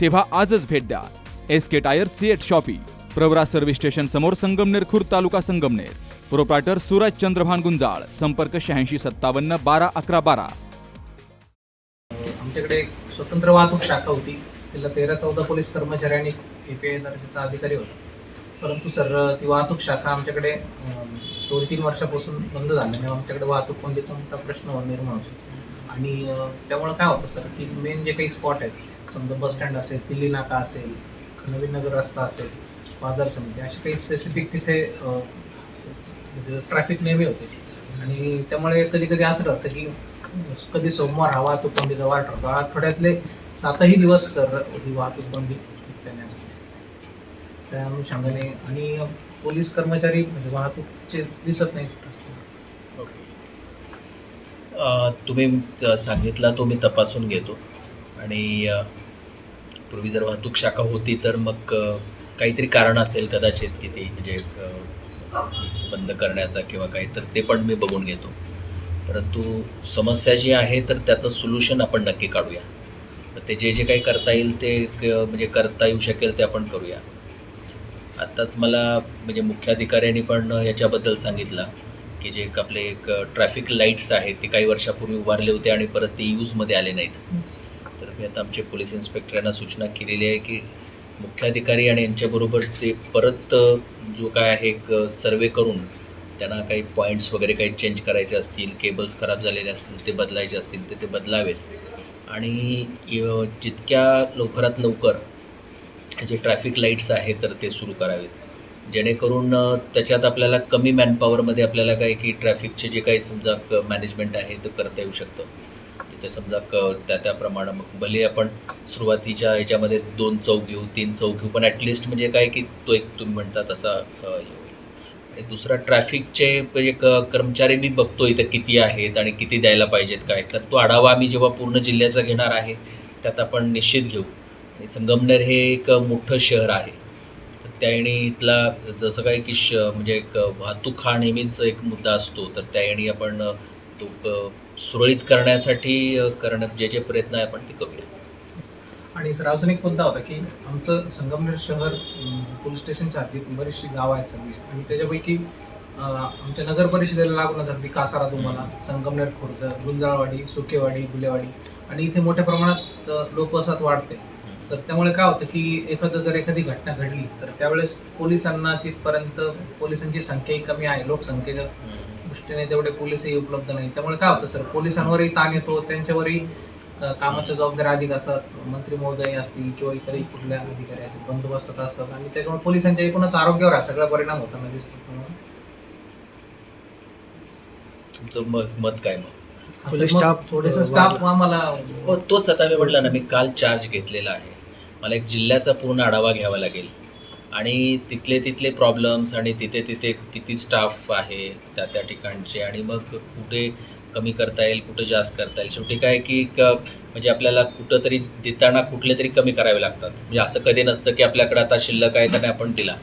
तेव्हा आजच भेट द्या. S K tyre CEAT shoppe Pravara service station समोर संगमनेर खुर्द तालुका संगमनेर. प्रोप्रायटर सूरज चंद्रभान गुंजाळ संपर्क शहाऐंशी सत्तावन्न बारा अकरा बारा. आमच्याकडे एक स्वतंत्र वाहतूक शाखा होती. तिला तेरा चौदा पोलीस कर्मचारी आणि ए पी आय दर्जाचा अधिकारी होता. परंतु सर ती वाहतूक शाखा आमच्याकडे दोन तीन वर्षापासून बंद झाल्याने आमच्याकडे वाहतूक कोणतीचा मोठा प्रश्न निर्माण होतो आणि त्यामुळे काय होतं सर की मेन जे काही स्पॉट आहेत समजा बस स्टँड असेल दिल्ली नाका असेल नवीन नगर रस्ता असेल बाजार समिती असे काही स्पेसिफिक तिथे ट्रॅफिक म्हणजे नेहमी होते. आणि त्यामुळे कधी कधी असं ठरतं की कधी सोमवार हा वाहतूक कोंडीचा वार ठरतो आठवड्यातले सातही दिवस सर ही वाहतूक कोंडी त्याने असते. त्या अनुषंगाने आणि पोलीस कर्मचारी म्हणजे वाहतूकचे दिसत नाही तुम्ही सांगितला तो मी तपासून घेतो. आणि पूर्वी जर वाहतूक शाखा होती तर मग काहीतरी कारण असेल कदाचित की ती म्हणजे बंद करण्याचा किंवा काही तर ते पण मी बघून घेतो. परंतु समस्या जी आहे तर त्याचं सोल्युशन आपण नक्की काढूया. तर ते जे जे काही करता येईल ते क- म्हणजे करता येऊ शकेल ते आपण करूया. आत्ताच मला म्हणजे मुख्याधिकाऱ्यांनी पण याच्याबद्दल सांगितलं की जे एक आपले एक ट्रॅफिक लाईट्स आहेत ते काही वर्षापूर्वी उभारले होते आणि परत ते यूजमध्ये आले नाहीत. तर मी आता आमचे पोलीस इन्स्पेक्टरांना सूचना केलेली आहे की मुख्याधिकारी आणि यांच्याबरोबर ते परत जो काय आहे एक सर्वे करून त्यांना काही पॉईंट्स वगैरे काही चेंज करायचे असतील केबल्स खराब झालेले असतील ते बदलायचे असतील ते ते बदलावेत. आणि जितक्या लवकरात लवकर जे ट्रॅफिक लाईट्स आहेत तर ते सुरू करावेत. जेणेकरून त्याच्यात आपल्याला कमी मॅनपॉवरमध्ये आपल्याला काय की ट्रॅफिकचे जे काही समजा क मॅनेजमेंट आहे ते करता येऊ शकतं. इथे समजा क त्या त्याप्रमाणे मग भले आपण सुरुवातीच्या ह्याच्यामध्ये दोन चौक घेऊ तीन चौक घेऊ पण ॲटलिस्ट म्हणजे काय की तो एक तुम्ही म्हणता तसा हे होईल. आणि दुसरा ट्रॅफिकचे म्हणजे क कर्मचारी मी बघतो इथं किती आहेत आणि किती द्यायला पाहिजेत काय. तर तो आढावा आम्ही जेव्हा पूर्ण जिल्ह्याचा घेणार आहे त्यात आपण निश्चित घेऊ. आणि संगमनेर हे एक मोठं शहर आहे. तर त्याने इथला जसं काय की श म्हणजे एक वाहतूक हा नेहमीच एक मुद्दा असतो. तर त्याने आपण तो क- सुरळीत करण्यासाठी करणं जे जे प्रयत्न आहे आपण ते करूया. आणि सर अजून एक मुद्दा होता की आमचं संगमनेर शहर पोलीस स्टेशनच्या हद्दीत बरीचशी गावं आहेत सर्व्हिस आणि त्याच्यापैकी आमच्या नगर परिषदेला लागूनच अगदी कासारा तुम्हाला संगमनेर खुर्द गुंजाळवाडी सुकेवाडी गुलेवाडी आणि इथे मोठ्या प्रमाणात अं, लोकवसाहत वाढते. तर त्यामुळे काय होतं की एखादं जर एखादी घटना घडली तर त्यावेळेस पोलिसांना तिथपर्यंत पोलिसांची संख्याही कमी आहे लोकसंख्येच्या दृष्टीने तेवढे पोलीसही उपलब्ध नाही. त्यामुळे काय होतं सर? पोलिसांवरही ताण येतो त्यांच्यावरही कामाच्या जबाबदाऱ्या अधिक असतात. मंत्री महोदय असतील किंवा इतरही कुठल्या अधिकारी असतील बंदोबस्तात असतात. आणि त्याच्यामुळे पोलिसांच्या एकूणच आरोग्यावर हा सगळा परिणाम होताना दिसतो तुमचं मत मत काय मग? पोलीस स्टाफ, थोडेसं. आम्हाला हो तोच आता मी म्हटलं ना मी काल चार्ज घेतलेला आहे. मला एक जिल्ह्याचा पूर्ण आढावा घ्यावा लागेल. आणि तिथले तिथले प्रॉब्लेम्स आणि तिथे तिथे किती स्टाफ आहे त्या त्या ठिकाणचे आणि मग कुठे कमी करता येईल कुठं जास्त करता येईल? शेवटी काय की क म्हणजे आपल्याला कुठं तरी देताना कुठले तरी कमी करावे लागतात. म्हणजे असं कधी नसतं की आपल्याकडे आता शिल्लक आहे त्याने आपण दिला.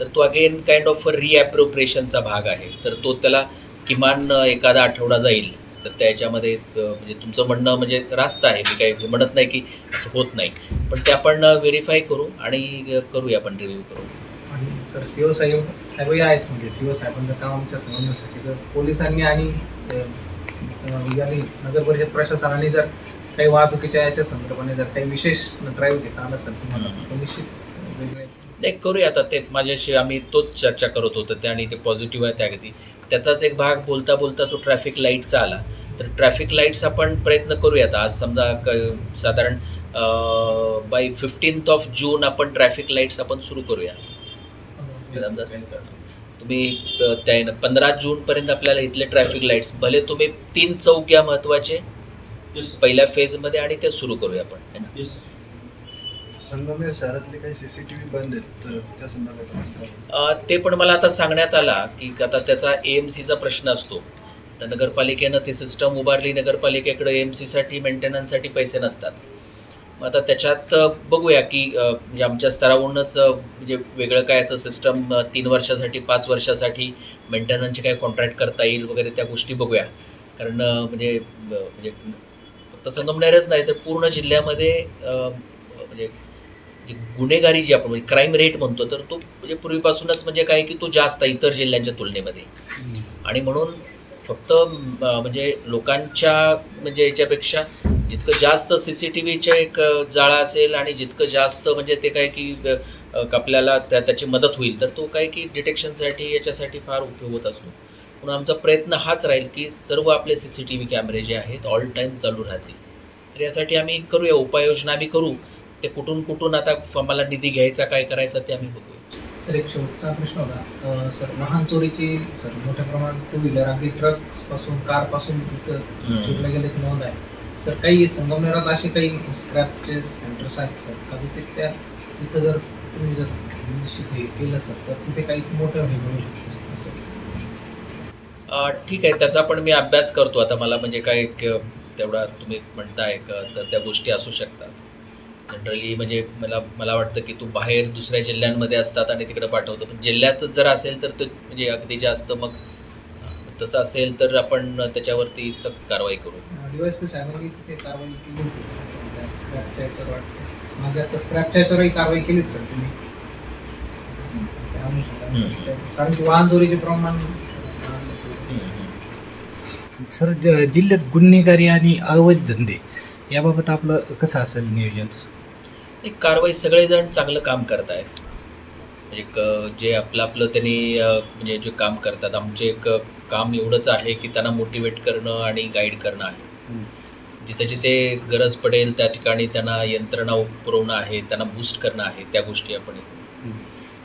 तर तो अगेन काइंड ऑफ रिॲप्रोप्रिएशनचा भाग आहे. तर तो त्याला किमान एखादा आठवडा जाईल. तर त्याच्यामध्ये म्हणजे तुमचं म्हणणं म्हणजे रास्त आहे. मी काही म्हणत नाही की असं होत नाही. पण ते आपण व्हेरीफाय करू आणि करूया आपण रिव्ह्यू करू आणि सर सीओ साहेब साहेबही आहेत म्हणजे सीओ साहेबांचं काम आमच्या समजण्यासाठी. तर पोलिसांनी आणि यांनी नगर परिषद प्रशासनाने जर काही वाहतुकीच्या याच्या संदर्भाने जर काही विशेष ड्राईव्ह घेता आला सर तुम्हाला तर निश्चित वेगळे नाही करूया आता. ते माझ्याशी आम्ही तोच चर्चा करत होतो. त्या आणि ते पॉझिटिव्ह आहे त्या त्याचाच एक भाग बोलता बोलता तो ट्रॅफिक लाईटचा आला. तर ट्रॅफिक लाईट्स आपण प्रयत्न करूयात. आज समजा क साधारण बाय फिफ्टीन्थ ऑफ जून आपण ट्रॅफिक लाईट्स आपण सुरू करूया तुम्ही त्या पंधरा जूनपर्यंत आपल्याला इथले ट्रॅफिक लाईट्स भले तुम्ही तीन चौक घ्या महत्त्वाचे पहिल्या फेजमध्ये आणि ते सुरू करूया आपण है ना? संगमनेर शहरातले काही सीसीटीव्ही बंद आहेत तर त्या संदर्भात आपण काय बोलू? अ, ते पण मला आता सांगण्यात आला की आता त्याचा ए एम सीचा प्रश्न असतो. तर नगरपालिकेनं ती सिस्टम उभारली नगरपालिकेकडे एएमसीसाठी एम सीसाठी मेंटेनन्ससाठी पैसे नसतात. मग आता त्याच्यात अ, बघूया की अ, म्हणजे आमच्या स्तरावरूनच अ, म्हणजे वेगळं काय असं सिस्टम तीन वर्षासाठी पाच वर्षासाठी मेंटेनन्सचे काय कॉन्ट्रॅक्ट करता येईल वगैरे त्या गोष्टी बघूया. कारण अ, म्हणजे अ, म्हणजे फक्त संगमनेरच नाही तर पूर्ण जिल्ह्यामध्ये अ, म्हणजे जी गुन्हेगारी जी आपण म्हणजे क्राईम रेट म्हणतो तर तो म्हणजे पूर्वीपासूनच म्हणजे काय की तो जास्त आहे इतर जिल्ह्यांच्या तुलनेमध्ये. आणि म्हणून फक्त म्हणजे लोकांच्या म्हणजे याच्यापेक्षा जितकं जास्त सी सी टी व्हीचे एक जाळा असेल आणि जितकं जास्त म्हणजे ते काय की आपल्याला त्या त्याची मदत होईल तर तो काय की डिटेक्शनसाठी याच्यासाठी फार उपयोग होत असतो. म्हणून आमचा प्रयत्न हाच राहील की सर्व आपले सी सी टी व्ही कॅमेरे जे आहेत ऑल टाईम चालू राहतील. तर यासाठी आम्ही करूया उपाययोजना आम्ही करू. ते कुठून कुठून आता आम्हाला निधी घ्यायचा काय करायचा ते आम्ही बघूया. सर एक शेवटचा प्रश्न होता. सर वाहन चोरीची सर मोठ्या प्रमाणात टू व्हीलर अगदी ट्रक्सपासून कारपासून चोरल्या गेल्याची नोंद आहे. सर काही संगमनेरात असे काही स्क्रॅपचे सेंटर्स आहेत सर? का तिथे त्या तिथं जर तुम्ही जर निश्चित हे केलं सर तर तिथे काही मोठं हे बनू शकतं सर ठीक आहे. त्याचा पण मी अभ्यास करतो आता मला. म्हणजे काय तेवढा तुम्ही म्हणताय का तर त्या गोष्टी असू शकतात. जनरली म्हणजे मला मला वाटतं की तू बाहेर दुसऱ्या जिल्ह्यांमध्ये असतात आणि तिकडे पाठवतो. पण जिल्ह्यातच जर असेल तर ते म्हणजे अगदी जास्त मग तसं असेल तर आपण त्याच्यावरती सक्त कारवाई करू. कारवाई कारवाई केलीच सर तुम्ही. कारण की वाहन चोरीचे प्रमाण सर ज- जिल्ह्यात गुन्हेगारी आणि अवैध धंदे याबाबत आपलं कसं असेल नियोजन? एक कारवाई सगळेजण चांगलं काम करतायत. म्हणजे एक जे आपलं आपलं त्यांनी म्हणजे जे काम करतात. आमचे एक काम एवढंच आहे की त्यांना मोटिवेट करणं आणि गाईड करणं आहे. जिथे जिथे गरज पडेल त्या ठिकाणी त्यांना यंत्रणा पुरवणं आहे त्यांना बूस्ट करणं आहे त्या गोष्टी आपण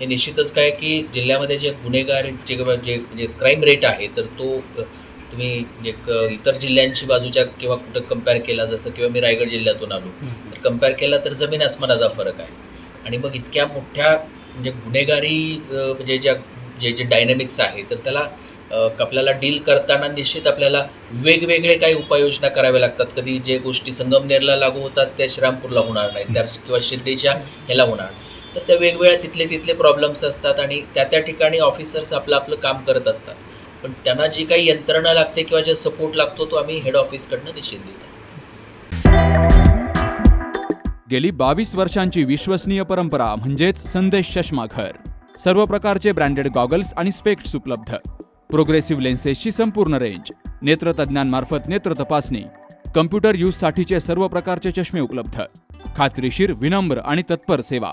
हे निश्चितच काय की जिल्ह्यामध्ये जे गुन्हेगार जे जे म्हणजे क्राईम रेट आहे तर तो तुम्ही म्हणजे एक इतर जिल्ह्यांची बाजूच्या किंवा कुठं कंपेअर केला जसं किंवा मी रायगड जिल्ह्यातून आलो तर कंपेअर केला तर जमीन आसमानाचा फरक आहे. आणि मग इतक्या मोठ्या म्हणजे गुन्हेगारी म्हणजे ज्या जे जे डायनॅमिक्स आहे तर त्याला आपल्याला डील करताना निश्चित आपल्याला वेगवेगळे काही उपाययोजना कराव्या लागतात. कधी जे गोष्टी संगमनेरला लागू होतात त्या श्रीरामपूरला होणार नाही त्या किंवा शिर्डीच्या ह्याला होणार तर त्या वेगवेगळ्या तिथले तिथले प्रॉब्लेम्स असतात आणि त्या त्या ठिकाणी ऑफिसर्स आपलं आपलं काम करत असतात. पण त्यांना जी काही यंत्रणा लागते किंवा जे सपोर्ट लागतो तो आम्ही हेड ऑफिसकडनं निश्चित देतो गेली बावीस वर्षांची विश्वसनीय परंपरा म्हणजेच संदेश चष्माघर सर्व प्रकारचे ब्रँडेड गॉगल्स आणि स्पेक्ट्स उपलब्ध. प्रोग्रेसिव्ह लेन्सेसची संपूर्ण रेंज नेत्रतज्ञांमार्फत नेत्र तपासणी कम्प्युटर यूजसाठीचे सर्व प्रकारचे चष्मे उपलब्ध. खात्रीशीर विनम्र आणि तत्पर सेवा.